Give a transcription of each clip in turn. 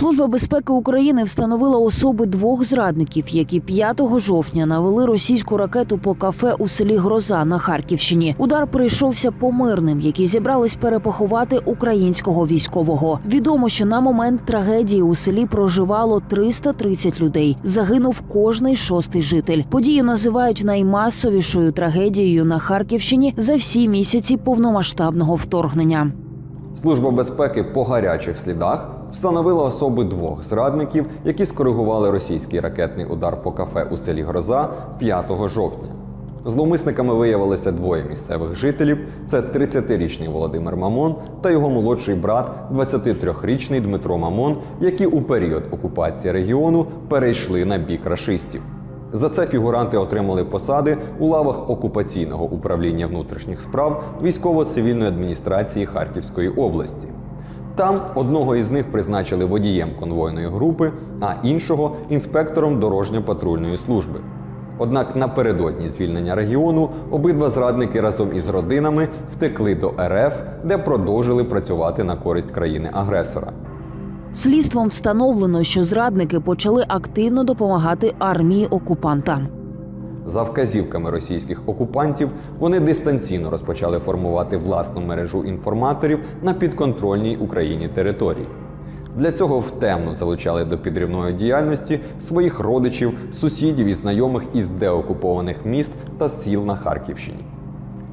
Служба безпеки України встановила особи двох зрадників, які 5 жовтня навели російську ракету по кафе у селі Гроза на Харківщині. Удар прийшовся по мирним, які зібрались перепоховати українського військового. Відомо, що на момент трагедії у селі проживало 330 людей. Загинув кожний шостий житель. Подію називають наймасовішою трагедією на Харківщині за всі місяці повномасштабного вторгнення. Служба безпеки по гарячих слідах встановила особи двох зрадників, які скоригували російський ракетний удар по кафе у селі Гроза 5 жовтня. Зловмисниками виявилися двоє місцевих жителів: це 30-річний Володимир Мамон та його молодший брат, 23-річний Дмитро Мамон, які у період окупації регіону перейшли на бік рашистів. За це фігуранти отримали посади у лавах окупаційного управління внутрішніх справ військово-цивільної адміністрації Харківської області. Там одного із них призначили водієм конвойної групи, а іншого інспектором дорожньо-патрульної служби. Однак напередодні звільнення регіону обидва зрадники разом із родинами втекли до РФ, де продовжили працювати на користь країни-агресора. Слідством встановлено, що зрадники почали активно допомагати армії окупанта. За вказівками російських окупантів вони дистанційно розпочали формувати власну мережу інформаторів на підконтрольній Україні території. Для цього втемно залучали до підривної діяльності своїх родичів, сусідів і знайомих із деокупованих міст та сіл на Харківщині.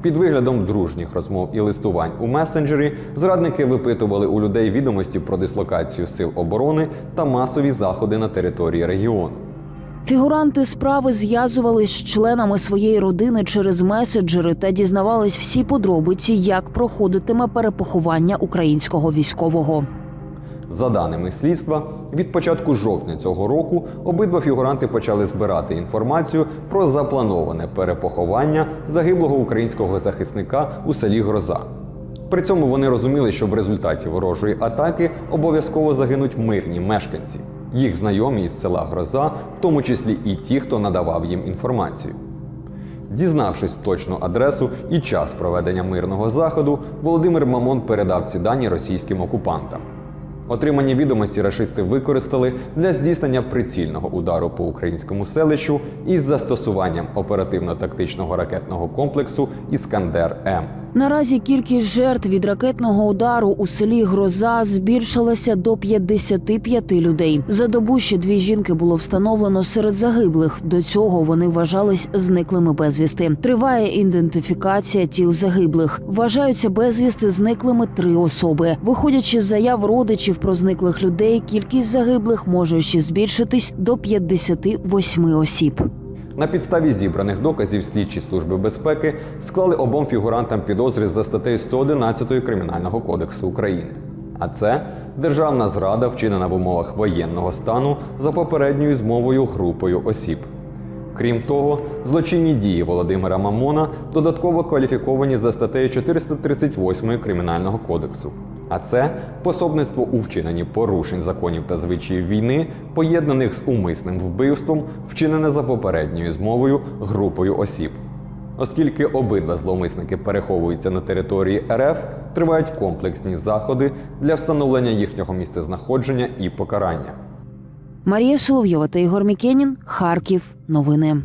Під виглядом дружніх розмов і листувань у месенджері зрадники випитували у людей відомості про дислокацію сил оборони та масові заходи на території регіону. Фігуранти справи зв'язувались з членами своєї родини через меседжери та дізнавались всі подробиці, як проходитиме перепоховання українського військового. За даними слідства, від початку жовтня цього року обидва фігуранти почали збирати інформацію про заплановане перепоховання загиблого українського захисника у селі Гроза. При цьому вони розуміли, що в результаті ворожої атаки обов'язково загинуть мирні мешканці, їх знайомі із села Гроза, в тому числі і ті, хто надавав їм інформацію. Дізнавшись точну адресу і час проведення мирного заходу, Володимир Мамон передав ці дані російським окупантам. Отримані відомості рашисти використали для здійснення прицільного удару по українському селищу із застосуванням оперативно-тактичного ракетного комплексу Іскандер М. Наразі кількість жертв від ракетного удару у селі Гроза збільшилася до 55 людей. За добу ще дві жінки було встановлено серед загиблих. До цього вони вважались зниклими безвісти. Триває ідентифікація тіл загиблих. Вважаються безвісти зниклими три особи. Виходячи з заяв родичів про зниклих людей, кількість загиблих може ще збільшитись до 58 осіб. На підставі зібраних доказів слідчі служби безпеки склали обом фігурантам підозри за статтею 111 Кримінального кодексу України. А це державна зрада, вчинена в умовах воєнного стану за попередньою змовою групою осіб. Крім того, злочинні дії Володимира Мамона додатково кваліфіковані за статтею 438 Кримінального кодексу. А це пособництво у вчиненні порушень законів та звичаїв війни, поєднаних з умисним вбивством, вчинене за попередньою змовою групою осіб. Оскільки обидва зловмисники переховуються на території РФ, тривають комплексні заходи для встановлення їхнього місцезнаходження і покарання. Марія Соловйова та Ігор Мікенін. Харків. Новини.